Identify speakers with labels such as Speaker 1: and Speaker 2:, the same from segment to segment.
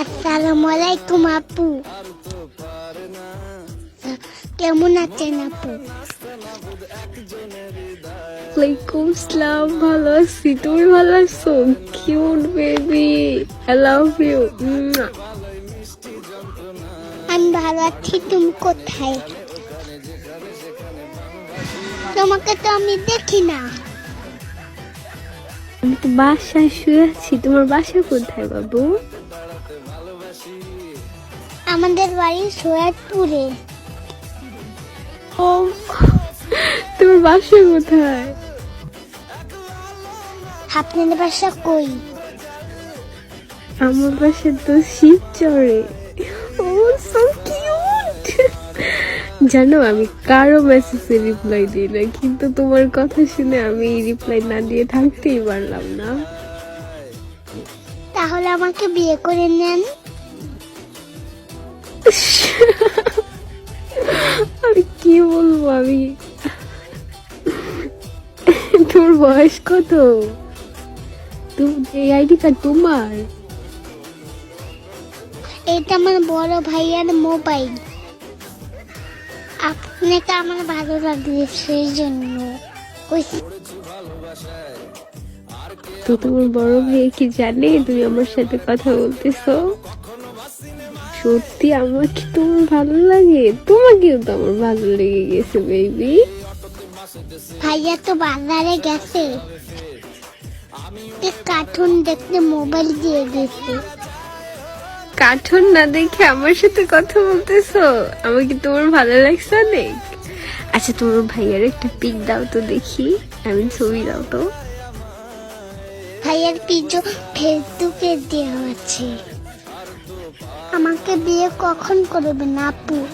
Speaker 1: আসসালামু আলাইকুম আপু। কেমন আছেন আপু?
Speaker 2: ওয়ালাইকুম আসসালাম ভালো আছি। তুমি ভালো আছো? Cute baby I love you
Speaker 1: আমি ভালো আছি তুমি কোথায়? তোমাকে তো আমি দেখি না।
Speaker 2: আমি তো বাসায় শুয়ে আছি তোমার বাসা কোথায় বাবু?
Speaker 1: আমাদের বাড়ি সৈয়দপুরে।
Speaker 2: ও তোমার বাসা কোথায়?
Speaker 1: আপনাদের বাসা কই?
Speaker 2: আমার বাসা তো শিবচরে জানো আমি কারও মেসেজে রিপ্লাই দিই না কিন্তু তোমার কথা শুনে আমি রিপ্লাই না দিয়ে থাকতেই পারলাম না।
Speaker 1: তাহলে আমাকে বিয়ে করে নেন।
Speaker 2: আমি কি বলব আমি? তোর বয়স কত? তুমি এই আইডি কার্ড তোমার?
Speaker 1: এটা আমার বড় ভাইয়ার মোবাইল। আপনাকে আমার ভালো লাগছে সেই জন্য
Speaker 2: তো তোমার বড় ভাই কি জানে? তুমি আমার সাথে কথা বলতেছো। সত্যি আমার কি তোমার ভালো লাগে? তোমাকেও তো আমার ভালো লেগে গেছে বেবি
Speaker 1: ভাইয়া তো বাজারে গেছে। কার্টুন দেখতে মোবাইল দিয়ে গেছে
Speaker 2: কার্টুন না দেখে আমার সাথে কথা বলতেছো? আমাকে তোমার ভালো লাগছে অনেক? আচ্ছা তোমার ভাইয়ার একটা পিক দাও তো দেখি। আমি ছবি দাও তো।
Speaker 1: ভাইয়ার পিজো ফেসবুকে দেওয়া আছে। আমাকে বিয়ে কখন করবে না আপু?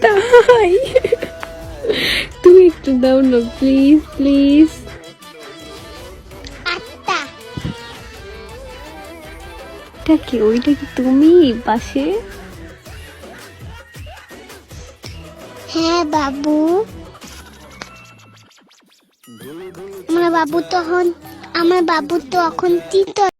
Speaker 2: তাই। তুমি একটু দাও না প্লিজ প্লিজ এটা কি ওইটা কি তুমি পাশে?
Speaker 1: হ্যাঁ বাবু। আমার বাবু তখন আমার বাবু তো এখন তৃতীয়